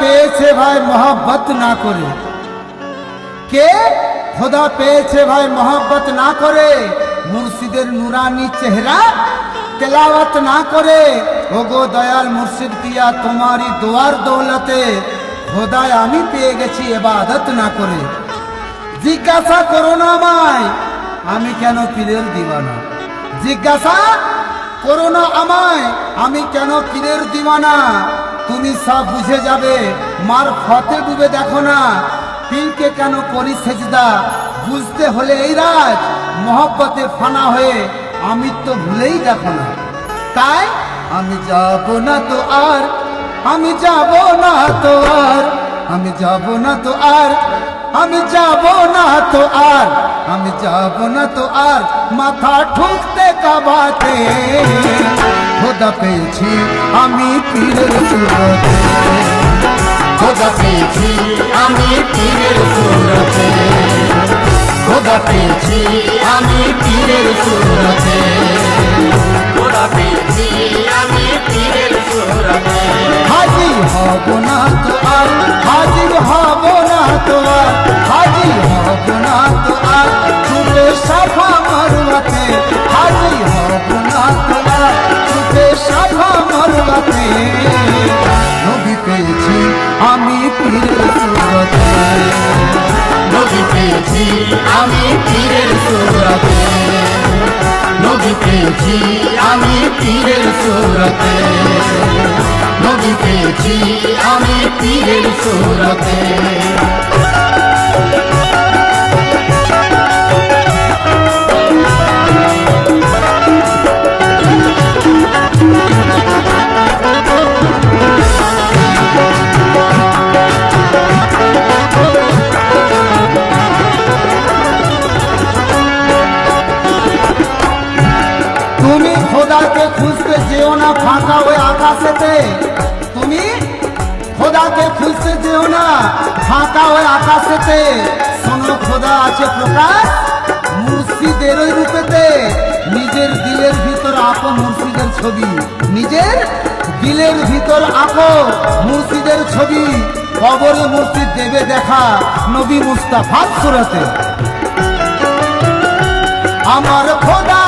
পেয়েছে ভাই মহাব্বত না করে। কে? খোদা পেয়েছে ভাই মহাব্বত না করে। মুর্শিদের নুরানি চেহারা তেলাওয়াত না করে। ওগো দয়াল মুর্শিদ পিয়া তোমারই দোয়ার দৌলতে খোদায় আমি পেয়ে গেছি এবাদত না করে। জিজ্ঞাসা করো না আমায়, আমি কেন পীরের দিওয়ানা? জিজ্ঞাসা করো না আমায়, আমি কেন পীরের দিওয়ানা? তুমি সব বুঝে যাবে। মার ফতে ডুবে দেখো না। পীরকে কেন করি সেজদা? বুঝতে হলে এই রাজ মহব্বতে ফানা হয়ে আমি তো ভুলেই দেখো না। তাই আমি যাব না তো আর, আমি যাব না তো আর, আমি যাব না তো আর আমি যাব না তো আর, আমি যাব না তো আর, মাথা ঠুকতে কাবাতে। খোদা পেয়েছি আমি পীরের সুরতে। খোদা পেয়েছি আমি পীরের সুরতে। খোদা পেয়েছি আমি পীরের সুরতে। খোদা পেয়েছি আমি পীরের সুরতে। হাজি হব না আমি পীরের সুরতে। নবী পেয়েছি আমি পীরের সুরতে। নবী পেয়েছি আমি পীরের সুরতে। নবী পেয়েছি আমি পীরের সুরতে। খোদাকে খুঁজতে যেও না, ফাঁকা ওই আকাশেতে। তুমি খোদাকে খুঁজতে যেও না, ফাঁকা ওই আকাশেতে। শোনো, খোদা আছে প্রকাশ মুর্শিদের ওই রূপেতে। নিজের দিলের ভিতর আঁকো মুর্শিদের ছবি। নিজের দিলের ভিতর আঁকো মুর্শিদের ছবি। কবরে মুর্শিদ দেবে দেখা নবী মুস্তাফার সুরতে। আমার খোদা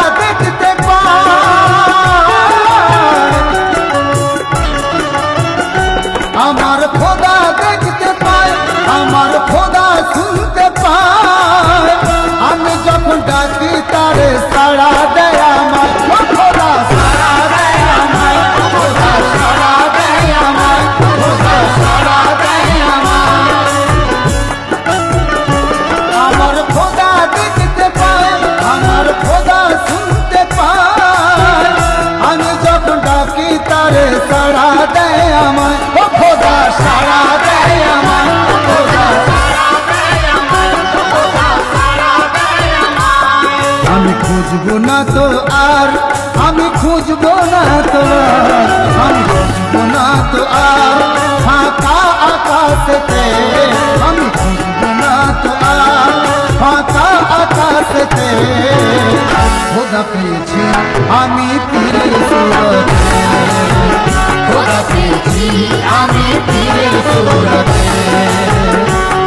আমি খুঁজবো না তো আর, আমি খুঁজবো না তো আর, আমি খুঁজবো না তো আর, ফাঁকা আকাশেতে, আমি খুঁজবো না তো আর, ফাঁকা আকাশেতে। খোদা পেয়েছি আমি সুরতে। খোদা পেয়েছি আমি সুরতে।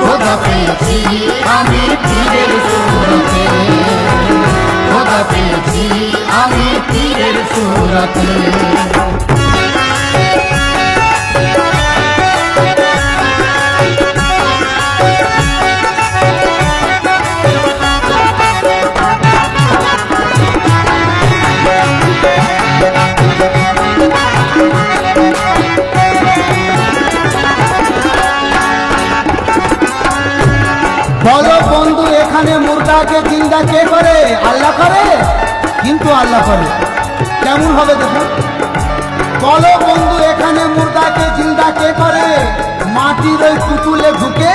খোদা পেয়েছি আমি পীরের সুরতে। পেয়েছি আমি পীরের সুরতে। মুর্দাকে জিন্দা কে করে? আল্লাহ করে? কিন্তু আল্লাহ করে। কেমন হবে দেখুন বলো বন্ধু, এখানে মুর্দাকে জিন্দা কে করে? মাটির ওই পুতুলে ঢুকে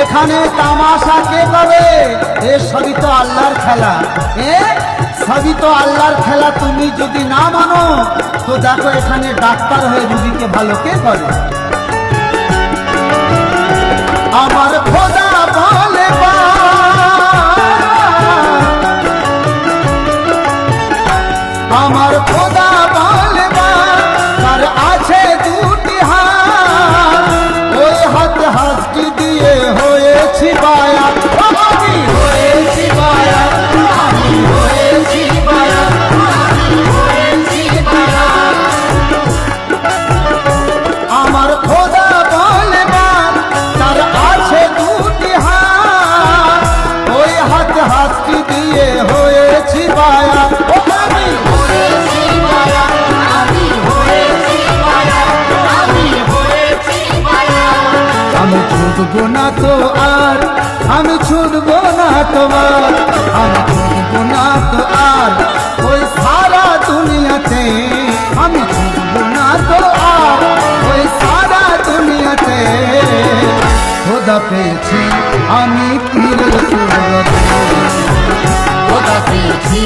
এখানে তামাশা কে করে? এ, সবই তো আল্লাহর খেলা। এ, সবই তো আল্লাহর খেলা। তুমি যদি না মানো, তো দেখো এখানে ডাক্তার হয়ে রুগীকে ভালো কে করে? আমার আমার আমি ছুটব না তো আর, আমি ছুটব না তোমার। আমি ছুটব না তো আর, ওই সারা দুনিয়াতে। আমি ছুটব না তো আর, ওই সারা দুনিয়াতে। খোদা পেয়েছি আমি পীরের খোদা পেয়েছি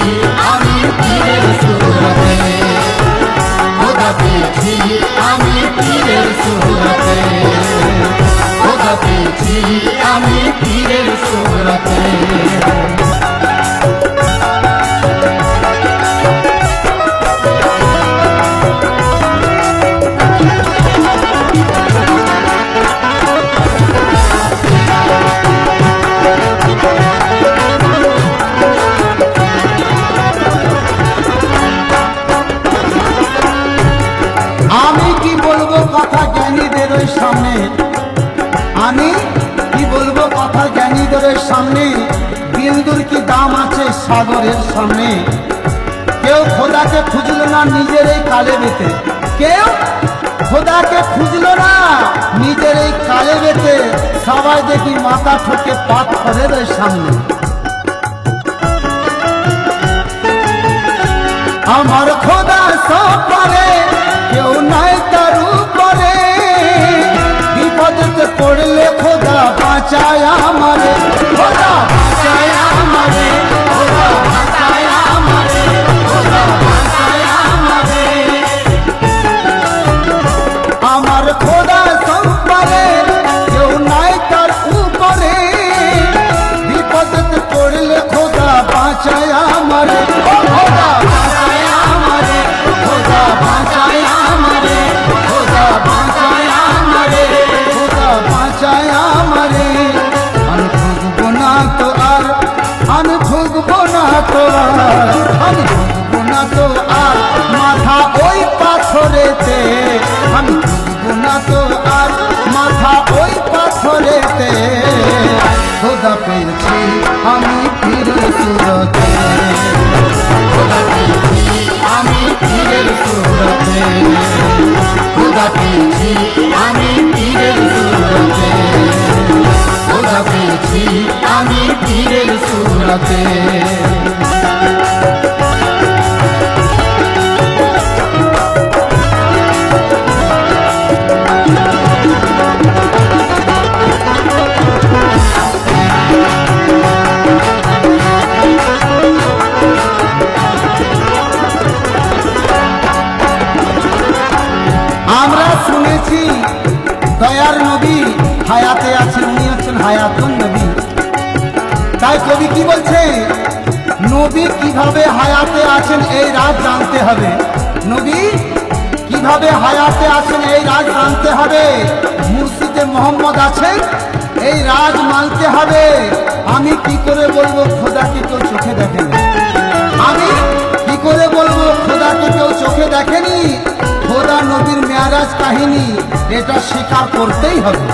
সামনে। আমি কি বলব কথা জ্ঞানীদের সামনে? বিন্দুর কি দাম আছে সাগরের সামনে? কেউ খোদাকে খুঁজলো না নিজের এই কালে বেতে। কেউ খোদাকে খুঁজলো না নিজের এই কালে বেতে। সবাই দেখি মাথা ঠোকে পাথরের সামনে। আমার খোদা সব পারে পড়লে খোদা বাঁচায় আমারে। আমি ভুগবো না তো আর মাথা ওই পাথরেতে আমি ভুগবো না তো আর মাথা ওই পাথরেতে খোদা পেয়েছি আমি ফিরে সুরতে খোদা পেয়েছি আমি পীরের সুরতে খোদা পেয়েছি আমি পীরের সুরতে খোদা পেয়েছি আমি পীরের সুরতে হায়াতুন নবী। তাই কবি কি বলছে? নবী কীভাবে হায়াতে আছেন এই রাজ জানতে হবে। নবী কীভাবে হায়াতে আছেন এই রাজ জানতে হবে। মুর্শিদে মোহাম্মদ আছেন, এই রাজ মানতে হবে। আমি কি করে বলব খোদাকে কেউ চোখে দেখেনি? আমি কি করে বলব খোদাকে কেউ চোখে দেখেনি? খোদা নবীর মেয়ারাজ কাহিনী, এটা স্বীকার করতেই হবে।